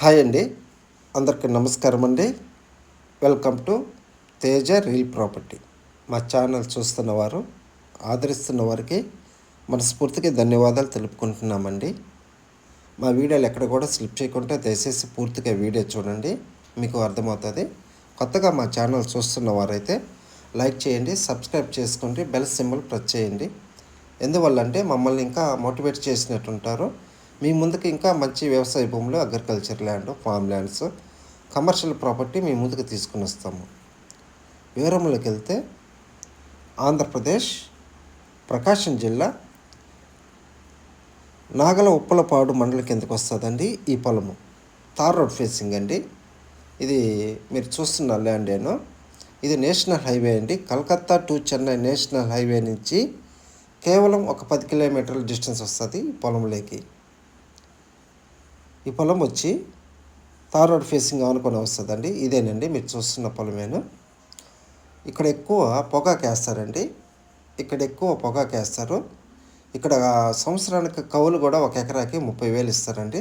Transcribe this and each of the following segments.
Hi అండి. అందరికీ నమస్కారం అండి. Welcome to Teja real property. మా ఛానల్ చూస్తున్న వారు ఆదరిస్తున్న వారికి మనస్ఫూర్తిగా ధన్యవాదాలు తెలుపుకుంటున్నామండి. మా వీడియోలు ఎక్కడ కూడా స్లిప్ చేయకుండా దయచేసి పూర్తిగా వీడియో చూడండి. మీకు అర్థమవుతుంది. కొత్తగా మా ఛానల్ చూస్తున్న వారైతే లైక్ చేయండి సబ్స్క్రైబ్ చేసుకోండి బెల్ సింబల్ ప్రెస్ చేయండి. ఎందువల్ల అంటే మమ్మల్ని ఇంకా మోటివేట్ చేసినట్టుంటారు. మీ ముందుకు ఇంకా మంచి వ్యవసాయ భూములు agriculture land farm lands commercial property మీ ముందుకు తీసుకుని వస్తాము. వివరములకు వెళ్తే ఆంధ్రప్రదేశ్ ప్రకాశం జిల్లా నాగల ఉప్పలపాడు మండలం కిందకు వస్తుందండి ఈ పొలము. తార్ రోడ్ ఫేసింగ్ అండి. ఇది మీరు చూస్తున్న ల్యాండ్ ఏను. ఇది నేషనల్ హైవే అండి. Calcutta to Chennai national highway నుంచి కేవలం ఒక పది కిలోమీటర్ల డిస్టెన్స్ వస్తుంది ఈ పొలంలోకి ఈ పొలం వచ్చి తార్ రోడ్ ఫేసింగ్ ఆనుకొని వస్తుందండి. ఇదేనండి మీరు చూస్తున్న పొలమేను. ఇక్కడ ఎక్కువ పొగాకు వేస్తారండి ఇక్కడ ఎక్కువ పొగాకు వేస్తారు ఇక్కడ సంవత్సరానికి కవులు కూడా ఒక ఎకరాకి ముప్పై వేలు ఇస్తారండి.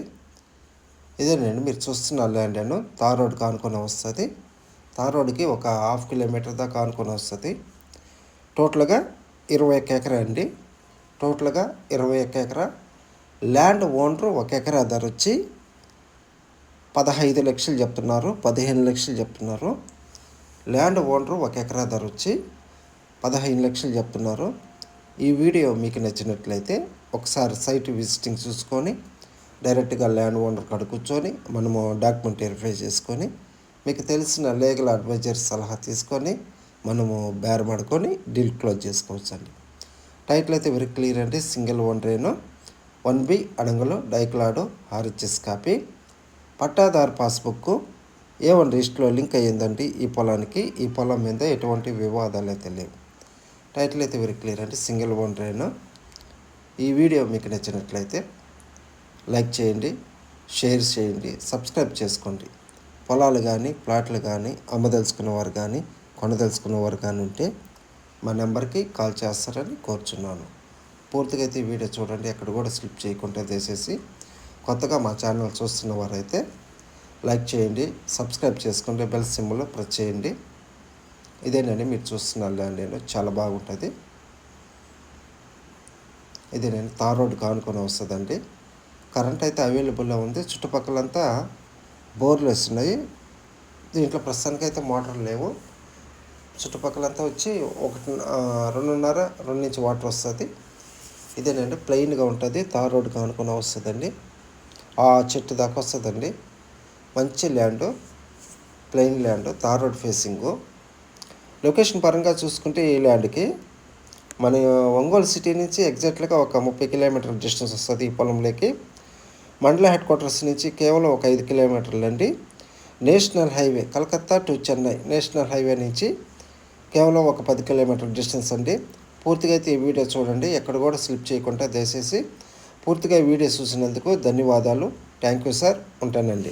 ఇదేనండి మీరు చూస్తున్న ల్యాండ్ నేను తార్ రోడ్కి ఆనుకొని వస్తుంది. తార్ రోడ్కి ఒక హాఫ్ కిలోమీటర్ దాకా ఆనుకొని వస్తుంది. టోటల్గా ఇరవై ఒక్క ఎకరా అండి. టోటల్గా ఇరవై ఒక్క ఎకరా. ల్యాండ్ ఓనరు ఒక ఎకరా ధర వచ్చి పదహైదు లక్షలు చెప్తున్నారు పదిహేను లక్షలు చెప్తున్నారు. ల్యాండ్ ఓనరు ఒక ఎకరా ధర వచ్చి పదహైదు లక్షలు చెప్తున్నారు. ఈ వీడియో మీకు నచ్చినట్లయితే ఒకసారి సైట్ విజిటింగ్ చూసుకొని డైరెక్ట్గా ల్యాండ్ ఓనర్ కాడ కూర్చొని మనము డాక్యుమెంట్ వెరిఫై చేసుకొని మీకు తెలిసిన లీగల్ అడ్వైజర్ సలహా తీసుకొని మనము బేరమాడుకొని డీల్ క్లోజ్ చేసుకోవచ్చు అండి టైటిల్ అయితే వెరీ క్లియర్ అండి. సింగిల్ ఓనరేను వన్ బి అడంగులు డైక్లాడు ఆర్హెచ్ఎస్ కాపీ. పట్టాదారు పాస్బుక్ ఏ వన్ లింక్ అయ్యిందండి ఈ పొలానికి ఈ పొలం మీద ఎటువంటి వివాదాలు అయితే లేవు. టైటిల్ అయితే వెరీ క్లియర్ అండి సింగిల్ ఓనరేను ఈ వీడియో మీకు నచ్చినట్లయితే లైక్ చేయండి షేర్ చేయండి సబ్స్క్రైబ్ చేసుకోండి. పొలాలు కానీ ప్లాట్లు కానీ అమ్మదలుచుకున్నవారు కానీ కొనదలుచుకున్నవారు కానీ ఉంటే మా నెంబర్కి కాల్ చేస్తారని కోరుచున్నాను. పూర్తిగా అయితే ఈ వీడియో చూడండి ఎక్కడ కూడా స్లిప్ చేయకుండా తీసేసి కొత్తగా మా ఛానల్ చూస్తున్న వారైతే లైక్ చేయండి సబ్స్క్రైబ్ చేసుకోండి బెల్ సింబల్ ప్రెస్ చేయండి. ఇదేనండి మీరు చూస్తున్న ల్యాండ్ నేను చాలా బాగుంటుంది. ఇది నేను తార్ రోడ్ కానుకొని వస్తుందండి. కరెంట్ అయితే అవైలబుల్లో ఉంది. చుట్టుపక్కలంతా బోర్లు వస్తున్నాయి. దీంట్లో ప్రస్తుతానికి అయితే మోటార్ లేవు. చుట్టుపక్కలంతా వచ్చి ఒకటి రెండున్నర రెండు నుంచి వాటర్ వస్తుంది. ఇదేనండి ప్లెయిన్గా ఉంటుంది. తార్ రోడ్ కానుకొని వస్తుందండి. ఆ చెట్టు దాకా వస్తుందండి. మంచి land plain land tar road facing. Location పరంగా చూసుకుంటే ఈ ల్యాండ్కి మన ఒంగోలు సిటీ నుంచి ఎగ్జాక్ట్గా ఒక ముప్పై కిలోమీటర్ డిస్టెన్స్ వస్తుంది ఈ పొలంలోకి. మండల హెడ్ క్వార్టర్స్ నుంచి కేవలం ఒక ఐదు కిలోమీటర్లు అండి. National highway Calcutta to Chennai national highway నుంచి కేవలం ఒక పది కిలోమీటర్ డిస్టెన్స్ అండి. పూర్తిగా అయితే ఈ వీడియో చూడండి ఎక్కడ కూడా స్లిప్ చేయకుండా దయచేసి పూర్తిగా వీడియో చూసినందుకు ధన్యవాదాలు. Thank you sir. ఉంటానండి.